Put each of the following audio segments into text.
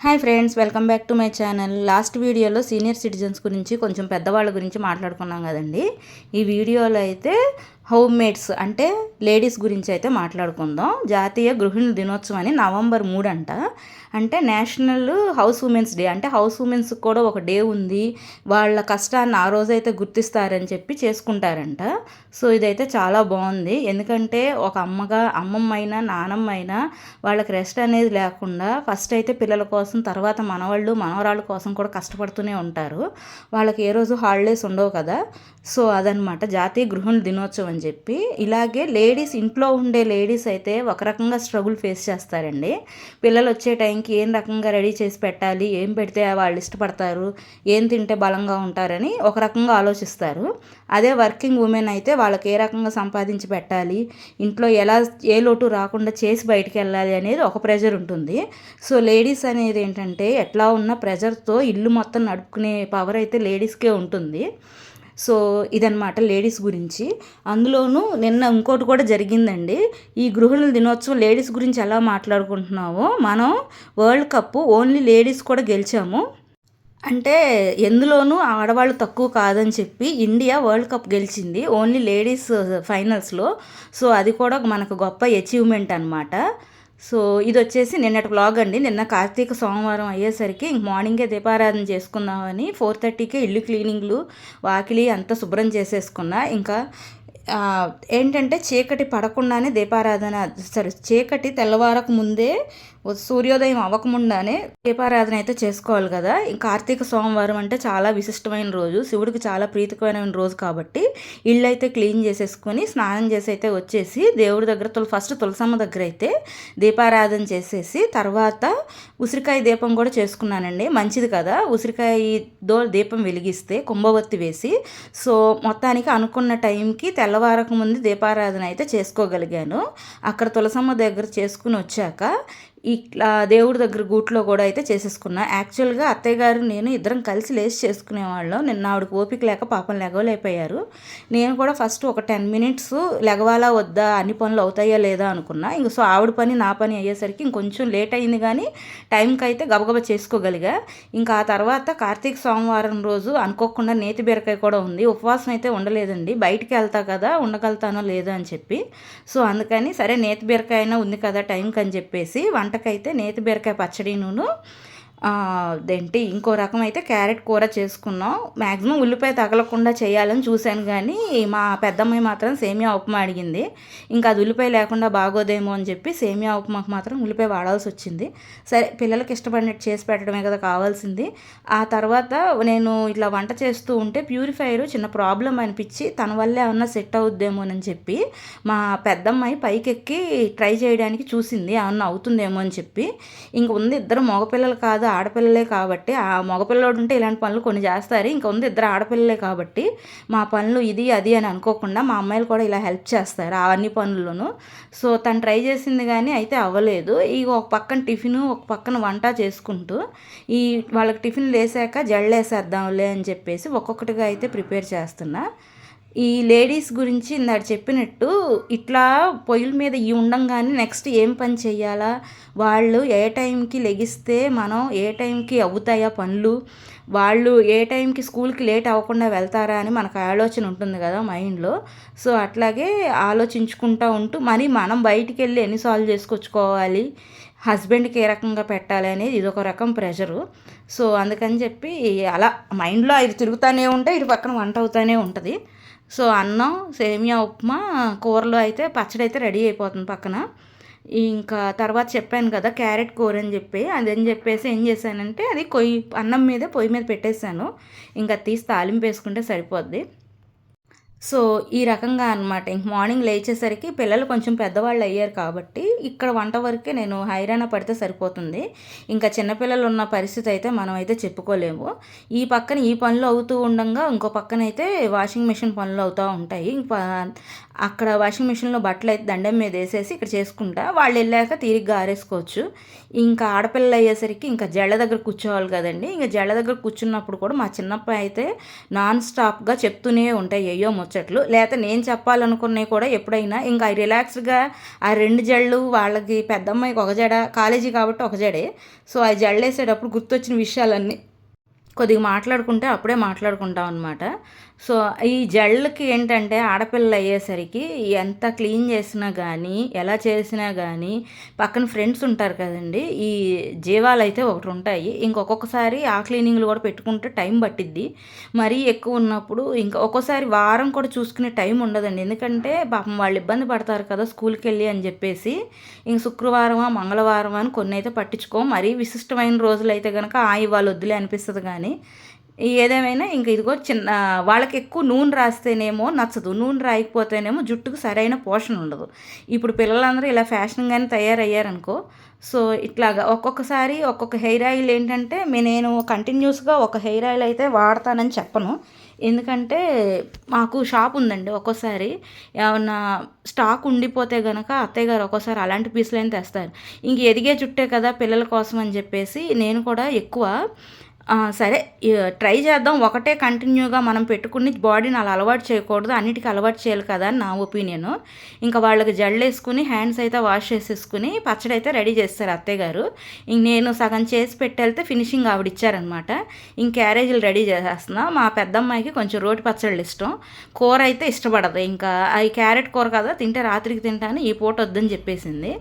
Hi friends welcome back to my channel last వీడియోలో senior citizens గురించి కొంచెం పెద్దవాళ్ళ గురించి మాట్లాడుకున్నాం కదండి. ఈ వీడియోలో అయితే హోమ్ మేడ్స్ అంటే లేడీస్ గురించి అయితే మాట్లాడుకుందాం. జాతీయ గృహిణుల దినోత్సవం అని నవంబర్ మూడు అంట. అంటే నేషనల్ హౌస్ ఉమెన్స్ డే. అంటే హౌస్ ఉమెన్స్ కూడా ఒక డే ఉంది. వాళ్ళ కష్టాన్ని ఆ రోజైతే గుర్తిస్తారని చెప్పి చేసుకుంటారంట. సో ఇదైతే చాలా బాగుంది. ఎందుకంటే ఒక అమ్మగా అమ్మమ్మ అయినా నానమ్మ అయినా వాళ్ళకి రెస్ట్ అనేది లేకుండా ఫస్ట్ అయితే పిల్లల కోసం తర్వాత మనవాళ్ళు మనవరాళ్ళ కోసం కూడా కష్టపడుతూనే ఉంటారు. వాళ్ళకి ఏ రోజు హాలిడేస్ ఉండవు కదా. సో అదనమాట జాతీయ గృహిణుల దినోత్సవం అని చెప్పి ఇలాగే లేడీస్ ఇంట్లో ఉండే లేడీస్ అయితే ఒక రకంగా స్ట్రగుల్ ఫేస్ చేస్తారండి. పిల్లలు వచ్చే టైంకి ఏం రకంగా రెడీ చేసి పెట్టాలి ఏం పెడితే వాళ్ళు ఇష్టపడతారు ఏం తింటే బలంగా ఉంటారని ఒక రకంగా ఆలోచిస్తారు. అదే వర్కింగ్ ఉమెన్ అయితే వాళ్ళకి ఏ రకంగా సంపాదించి పెట్టాలి ఇంట్లో ఎలా ఏ లోటు రాకుండా చేసి బయటికి వెళ్ళాలి అనేది ఒక ప్రెజర్ ఉంటుంది. సో లేడీస్ అనేది ఏంటంటే ఎట్లా ఉన్న ప్రెజర్తో ఇల్లు మొత్తం నడుపుకునే పవర్ అయితే లేడీస్కే ఉంటుంది. సో ఇదనమాట లేడీస్ గురించి. అందులోనూ నిన్న ఇంకోటి కూడా జరిగిందండి. ఈ గృహిణుల దినోత్సవం లేడీస్ గురించి ఎలా మాట్లాడుకుంటున్నామో మనం వరల్డ్ కప్ ఓన్లీ లేడీస్ కూడా గెలిచాము. అంటే ఎందులోనూ ఆడవాళ్ళు తక్కువ కాదని చెప్పి ఇండియా వరల్డ్ కప్ గెలిచింది ఓన్లీ లేడీస్ ఫైనల్స్లో. సో అది కూడా మనకు గొప్ప అచీవ్మెంట్ అనమాట సో ఇది వచ్చేసి నిన్నటి వ్లాగ్ అండి. నిన్న కార్తీక సోమవారం అయ్యేసరికి ఇంక మార్నింగే దీపారాధన చేసుకుందామని ఫోర్ థర్టీకే ఇల్లు క్లీనింగ్లు వాకిలి అంతా శుభ్రం చేసేసుకున్నా. ఇంకా ఏంటంటే చీకటి పడకుండానే దీపారాధన సరే చీకటి తెల్లవారకు ముందే సూర్యోదయం అవ్వకముండానే దీపారాధన అయితే చేసుకోవాలి కదా. కార్తీక సోమవారం అంటే చాలా విశిష్టమైన రోజు. శివుడికి చాలా ప్రీతికరమైన రోజు కాబట్టి ఇల్లు అయితే క్లీన్ చేసేసుకొని స్నానం చేసి అయితే వచ్చేసి దేవుడి దగ్గర తుల ఫస్ట్ తులసమ్మ దగ్గర అయితే దీపారాధన చేసేసి తర్వాత ఉసిరికాయ దీపం కూడా చేసుకున్నానండి. మంచిది కదా. ఉసిరికాయ దో దీపం వెలిగిస్తే కుంభవత్తి వేసి సో మొత్తానికి అనుకున్న టైంకి తెల్ల తెల్లవారకు ముందు దీపారాధన అయితే చేసుకోగలిగాను. అక్కడ తులసమ్మ దగ్గర చేసుకుని వచ్చాక ఇట్లా దేవుడి దగ్గర గూట్లో కూడా అయితే చేసేసుకున్నా. యాక్చువల్గా అత్తయ్య గారు నేను ఇద్దరం కలిసి లేచి చేసుకునేవాళ్ళం. నిన్న ఆవిడకి ఓపిక లేక పాపం లెగవలేకపోయారు. నేను కూడా ఫస్ట్ ఒక టెన్ మినిట్స్ లెగవాలా వద్దా అన్ని పనులు అవుతాయా లేదా అనుకున్నా. ఇంక సో ఆవిడ పని నా పని అయ్యేసరికి ఇంకొంచెం లేట్ అయింది కానీ టైంకి అయితే గబగబా చేసుకోగలిగా. ఇంకా ఆ తర్వాత కార్తీక సోమవారం రోజు అనుకోకుండా నేతి బీరకాయ కూడా ఉంది. ఉపవాసం అయితే ఉండలేదండి. బయటికి వెళ్తా కదా ఉండగలుగుతానో లేదో అని చెప్పి. సో అందుకని సరే నేతి బీరకాయ అయినా ఉంది కదా టైంకి అని చెప్పేసి వంట వంటకైతే నేతి బీరకాయ పచ్చడి నూనె. అదేంటి ఇంకో రకం అయితే క్యారెట్ కూర చేసుకున్నాం. మ్యాక్సిమం ఉల్లిపాయ తగలకుండా చేయాలని చూశాను కానీ మా పెద్దమ్మాయి మాత్రం సేమియా ఉప్మా అడిగింది. ఇంకా అది ఉల్లిపాయ లేకుండా బాగోదేమో అని చెప్పి సేమియా ఉప్మాకు మాత్రం ఉల్లిపాయ వాడాల్సి వచ్చింది. సరే పిల్లలకి ఇష్టపడినట్టు చేసి పెట్టడమే కదా కావాల్సింది. ఆ తర్వాత నేను ఇట్లా వంట చేస్తూ ఉంటే ప్యూరిఫైయర్ చిన్న ప్రాబ్లం అనిపించి తన వల్లే ఏమన్నా సెట్ అవుద్దేమోనని చెప్పి మా పెద్దమ్మాయి పైకెక్కి ట్రై చేయడానికి చూసింది. ఏమన్నా అవుతుందేమో అని చెప్పి. ఇంక ఉంది ఇద్దరు మగపిల్లలు కాదు ఆడపిల్లలే కాబట్టి ఆ మగపిల్లడు ఉంటే ఇలాంటి పనులు కొన్ని చేస్తారు. ఇంకా ఉంది ఇద్దరు ఆడపిల్లలే కాబట్టి మా పనులు ఇది అది అని అనుకోకుండా మా అమ్మాయిలు కూడా ఇలా హెల్ప్ చేస్తారు అన్ని పనుల్లోనూ సో తను ట్రై చేసింది కానీ అయితే అవ్వలేదు. ఈ ఒక పక్కన టిఫిన్ ఒక పక్కన వంట చేసుకుంటూ ఈ వాళ్ళకి టిఫిన్ లేసాక జళ్ళేసేద్దాంలే అని చెప్పేసి ఒక్కొక్కటిగా అయితే ప్రిపేర్ చేస్తున్నా. ఈ లేడీస్ గురించి ఇందాక చెప్పినట్టు ఇట్లా పొయ్యిల మీద ఈ ఉండంగానే నెక్స్ట్ ఏం పని చేయాలా? వాళ్ళు ఏ టైంకి లెగిస్తే మనం ఏ టైంకి అవుతాయా పనులు? వాళ్ళు ఏ టైంకి స్కూల్కి లేట్ అవ్వకుండా వెళ్తారా అని మనకు ఆలోచన ఉంటుంది కదా మైండ్లో. సో అట్లాగే ఆలోచించుకుంటూ ఉంటూ మరి మనం బయటికి వెళ్ళి ఎన్ని సాల్వ్ చేసుకొచ్చుకోవాలి? హస్బెండ్కి ఏ రకంగా పెట్టాలి అనేది ఇది ఒక రకం ప్రెషరు. సో అందుకని చెప్పి అలా మైండ్లో ఇది తిరుగుతూనే ఉంటే ఇటు పక్కన వంట అవుతూనే ఉంటుంది. సో అన్నం సేమియా ఉప్మా కూరలో అయితే పచ్చడి అయితే రెడీ అయిపోతుంది పక్కన. ఇంకా తర్వాత చెప్పాను కదా క్యారెట్ కూర అని చెప్పి. అదని చెప్పేసి ఏం చేశానంటే అది కొయ్యి అన్నం మీద పొయ్యి మీద పెట్టేశాను. ఇంకా తీసి తాలింపు వేసుకుంటే సరిపోద్ది. సో ఈ రకంగా అనమాట ఇంక మార్నింగ్ లేచేసరికి పిల్లలు కొంచెం పెద్దవాళ్ళు అయ్యారు కాబట్టి ఇక్కడ వంట వరకే నేను హైరాణ పడితే సరిపోతుంది. ఇంకా చిన్నపిల్లలు ఉన్న పరిస్థితి అయితే మనం అయితే చెప్పుకోలేము. ఈ పక్కన ఈ పనులు అవుతూ ఉండగా ఇంకో పక్కన అయితే వాషింగ్ మిషన్ పనులు అవుతూ ఉంటాయి. అక్కడ వాషింగ్ మిషన్లో బట్టలు అయితే దండం మీద వేసేసి ఇక్కడ చేసుకుంటా. వాళ్ళు వెళ్ళాక తీరిగ్గా ఆరేసుకోవచ్చు. ఇంకా ఆడపిల్లలు అయ్యేసరికి ఇంకా జళ్ళ దగ్గర కూర్చోవాలి కదండి. ఇంకా జళ్ళ దగ్గర కూర్చున్నప్పుడు కూడా మా చిన్నప్ప అయితే నాన్ స్టాప్గా చెప్తూనే ఉంటాయి. అయ్యో ముచ్చట్లు. లేకపోతే నేను చెప్పాలనుకున్నవి కూడా ఎప్పుడైనా ఇంకా రిలాక్స్డ్గా ఆ రెండు జళ్ళు వాళ్ళకి పెద్దమ్మాయికి ఒక జడ కాలేజీ కాబట్టి ఒక జడే. సో ఆ జళ్ళు వేసేటప్పుడు గుర్తొచ్చిన విషయాలన్నీ కొద్దిగా మాట్లాడుకుంటే అప్పుడే మాట్లాడుకుంటాం అనమాట సో ఈ జళ్ళకి ఏంటంటే ఆడపిల్లలు అయ్యేసరికి ఎంత క్లీన్ చేసినా కానీ ఎలా చేసినా కానీ పక్కన ఫ్రెండ్స్ ఉంటారు కదండి. ఈ జీవాలు అయితే ఒకటి ఉంటాయి. ఇంకొకసారి ఆ క్లీనింగ్లు కూడా పెట్టుకుంటే టైం పట్టిద్ది. మరీ ఎక్కువ ఉన్నప్పుడు ఇంకా ఒక్కోసారి వారం కూడా చూసుకునే టైం ఉండదండి. ఎందుకంటే పాపం వాళ్ళు ఇబ్బంది పడతారు కదా స్కూల్కి వెళ్ళి అని చెప్పేసి. ఇంక శుక్రవారమా మంగళవారం అని కొన్ని అయితే పట్టించుకో. మరీ విశిష్టమైన రోజులు అయితే కనుక ఆ ఇవాళ వద్దులే అనిపిస్తుంది కానీ ఏదేమైనా ఇంక ఇదిగో చిన్న వాళ్ళకి ఎక్కువ నూనె రాస్తేనేమో నచ్చదు. నూనె రాయకపోతేనేమో జుట్టుకు సరైన పోషణ ఉండదు. ఇప్పుడు పిల్లలందరూ ఇలా ఫ్యాషన్గానే తయారయ్యారనుకో సో ఇట్లాగా ఒక్కొక్కసారి ఒక్కొక్క హెయిర్ ఆయిల్ ఏంటంటే నేను కంటిన్యూస్గా ఒక హెయిర్ ఆయిల్ అయితే వాడతానని చెప్పను. ఎందుకంటే మాకు షాప్ ఉందండి ఒక్కోసారి. ఏమన్నా స్టాక్ ఉండిపోతే కనుక అత్తయ్య గారు ఒక్కోసారి అలాంటి పీసులు తెస్తారు. ఇంక ఎదిగే జుట్టే కదా పిల్లల కోసం అని చెప్పేసి నేను కూడా ఎక్కువ సరే ట్రై చేద్దాం. ఒకటే కంటిన్యూగా మనం పెట్టుకుని బాడీని అలా అలవాటు చేయకూడదు. అన్నిటికీ అలవాటు చేయాలి కదా అని నా ఒపీనియన్. ఇంకా వాళ్ళకి జల్లేసుకుని హ్యాండ్స్ అయితే వాష్ చేసేసుకుని పచ్చడి అయితే రెడీ చేస్తారు అత్తయ్య గారు. ఇంక నేను సగం చేసి పెట్టేళ్తే ఫినిషింగ్ ఆవిడ ఇచ్చారనమాట ఇంక క్యారేజీలు రెడీ చేసేస్తున్నా. మా పెద్దమ్మాయికి కొంచెం రోటి పచ్చళ్ళు ఇష్టం. కూర అయితే ఇష్టపడదు. ఇంకా అవి క్యారెట్ కూర కదా తింటే రాత్రికి తింటాను ఈ పూట వద్దని చెప్పేసింది.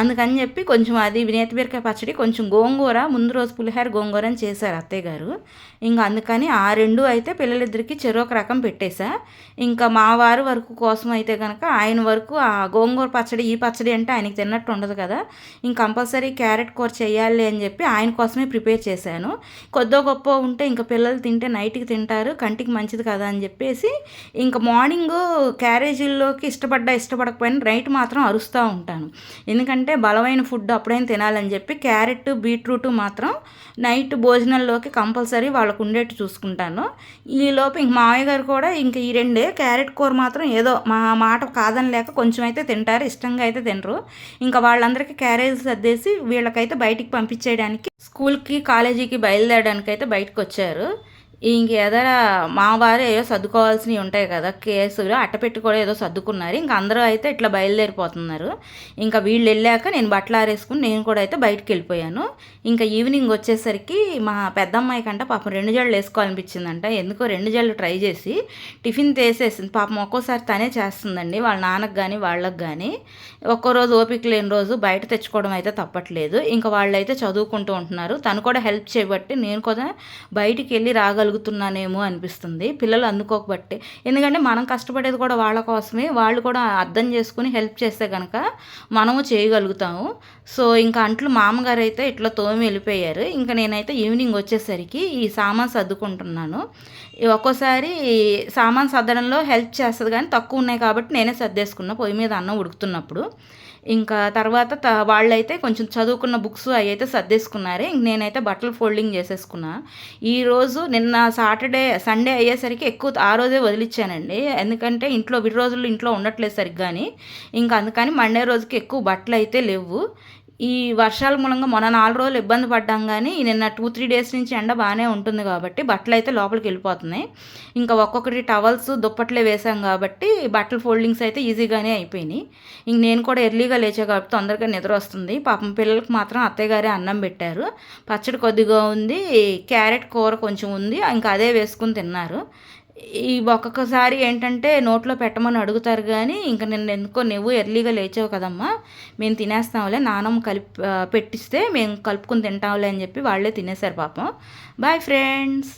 అందుకని చెప్పి కొంచెం అది వినేత బీరకాయ పచ్చడి కొంచెం గోంగూర ముందు రోజు పులిహార గోంగూర అని చేశారు అత్తయ్య గారు. ఇంకా అందుకని ఆ రెండు అయితే పిల్లలిద్దరికి చెరొక రకం పెట్టేశా. ఇంకా మా వారి వరకు కోసం అయితే కనుక ఆయన వరకు ఆ గోంగూర పచ్చడి ఈ పచ్చడి అంటే ఆయనకి తిన్నట్టు ఉండదు కదా. ఇంక కంపల్సరీ క్యారెట్ కూర చేయాలి అని చెప్పి ఆయన కోసమే ప్రిపేర్ చేశాను. కొద్దో గొప్ప ఉంటే ఇంకా పిల్లలు తింటే నైట్కి తింటారు కంటికి మంచిది కదా అని చెప్పేసి ఇంకా మార్నింగ్ క్యారేజీల్లోకి ఇష్టపడ్డా ఇష్టపడకపోయినా నైట్ మాత్రం అరుస్తూ ఉంటాను. ఎందుకంటే బలమైన ఫుడ్ అప్పుడైనా తినాలని చెప్పి క్యారెట్ బీట్రూట్ మాత్రం నైట్ భోజనంలోకి కంపల్సరీ వాళ్ళకు ఉండేట్టు చూసుకుంటాను. ఈలోపు ఇంక మామయ్య గారు కూడా ఇంక ఈ రెండే క్యారెట్ కూర మాత్రం ఏదో మా మాట కాదని లేక కొంచెం అయితే తింటారు ఇష్టంగా అయితే తినరు. ఇంకా వాళ్ళందరికీ క్యారేజ్ సర్దేసి వీళ్ళకైతే బయటికి పంపించేయడానికి స్కూల్కి కాలేజీకి బయలుదేరడానికి అయితే బయటకు వచ్చారు ఇంక ఏదైనా మావారు ఏదో సర్దుకోవాల్సినవి ఉంటాయి కదా కేసులు అట్టపెట్టి కూడా ఏదో సర్దుకున్నారు. ఇంకా అందరూ అయితే ఇట్లా బయలుదేరిపోతున్నారు. ఇంకా వీళ్ళు వెళ్ళాక నేను బట్టలు ఆరేసుకుని నేను కూడా అయితే బయటకు వెళ్ళిపోయాను. ఇంకా ఈవినింగ్ వచ్చేసరికి మా పెద్దమ్మాయి కంట పాపం రెండు జళ్ళు వేసుకోవాలనిపించిందంట. ఎందుకో రెండు జళ్ళు ట్రై చేసి టిఫిన్ తీసేసింది. పాపం ఒక్కోసారి తనే చేస్తుందండి. వాళ్ళ నాన్నకు కానీ వాళ్ళకి కానీ ఒక్కో రోజు ఓపిక లేని రోజు బయట తెచ్చుకోవడం అయితే తప్పట్లేదు. ఇంకా వాళ్ళు అయితే చదువుకుంటూ ఉంటున్నారు. తను కూడా హెల్ప్ చేయబట్టి నేను కూడా బయటికి వెళ్ళి రాగలు చేయగలుగుతున్నానేమో అనిపిస్తుంది. పిల్లలు అందుకోకబట్టే ఎందుకంటే మనం కష్టపడేది కూడా వాళ్ళ కోసమే. వాళ్ళు కూడా అర్థం చేసుకుని హెల్ప్ చేస్తే కనుక మనము చేయగలుగుతాము. సో ఇంకా అంట్లు మామగారు అయితే ఇట్లా తోమి వెళ్ళిపోయారు. ఇంకా నేనైతే ఈవినింగ్ వచ్చేసరికి ఈ సామాన్ సర్దుకుంటున్నాను. ఒక్కోసారి సామాన్ సర్దడంలో హెల్ప్ చేస్తుంది కానీ తక్కువ ఉన్నాయి కాబట్టి నేనే సర్దేసుకున్నా. పొయ్యి మీద అన్నం ఉడుకుతున్నప్పుడు. ఇంకా తర్వాత త వాళ్ళైతే కొంచెం చదువుకున్న బుక్స్ అవి అయితే సర్దేసుకున్నారే. ఇంక నేనైతే బట్టలు ఫోల్డింగ్ చేసేసుకున్నా. ఈరోజు నిన్న సాటర్డే సండే అయ్యేసరికి ఎక్కువ ఆ రోజే వదిలిచ్చానండి. ఎందుకంటే ఇంట్లో విడి రోజులు ఇంట్లో ఉండట్లేదు సరిగ్గాని. ఇంకా అందుకని మండే రోజుకి ఎక్కువ బట్టలు అయితే లేవు. ఈ వర్షాల మూలంగా మొన్న నాలుగు రోజులు ఇబ్బంది పడ్డాం కానీ నిన్న టూ త్రీ డేస్ నుంచి ఎండ బాగానే ఉంటుంది కాబట్టి బట్టలు అయితే లోపలికి వెళ్ళిపోతున్నాయి. ఇంకా ఒక్కొక్కటి టవల్స్ దుప్పట్లే వేసాం కాబట్టి బట్టల ఫోల్డింగ్స్ అయితే ఈజీగానే అయిపోయినాయి. ఇంక నేను కూడా ఎర్లీగా లేచా కాబట్టి తొందరగా నిద్ర వస్తుంది. పాపం పిల్లలకు మాత్రం అత్తయ్య గారే అన్నం పెట్టారు. పచ్చడి కొద్దిగా ఉంది క్యారెట్ కూర కొంచెం ఉంది ఇంకా అదే వేసుకుని తిన్నారు. ఈ ఒక్కొక్కసారి ఏంటంటే నోట్లో పెట్టమని అడుగుతారు కానీ ఇంకా నేను ఎందుకో నువ్వు ఎర్లీగా లేచావు కదమ్మా మేము తినేస్తాంలే నానమ్మ కలిపి పెట్టిస్తే మేము కలుపుకుని తింటాంలే అని చెప్పి వాళ్ళే తినేశారు పాపం. Bye friends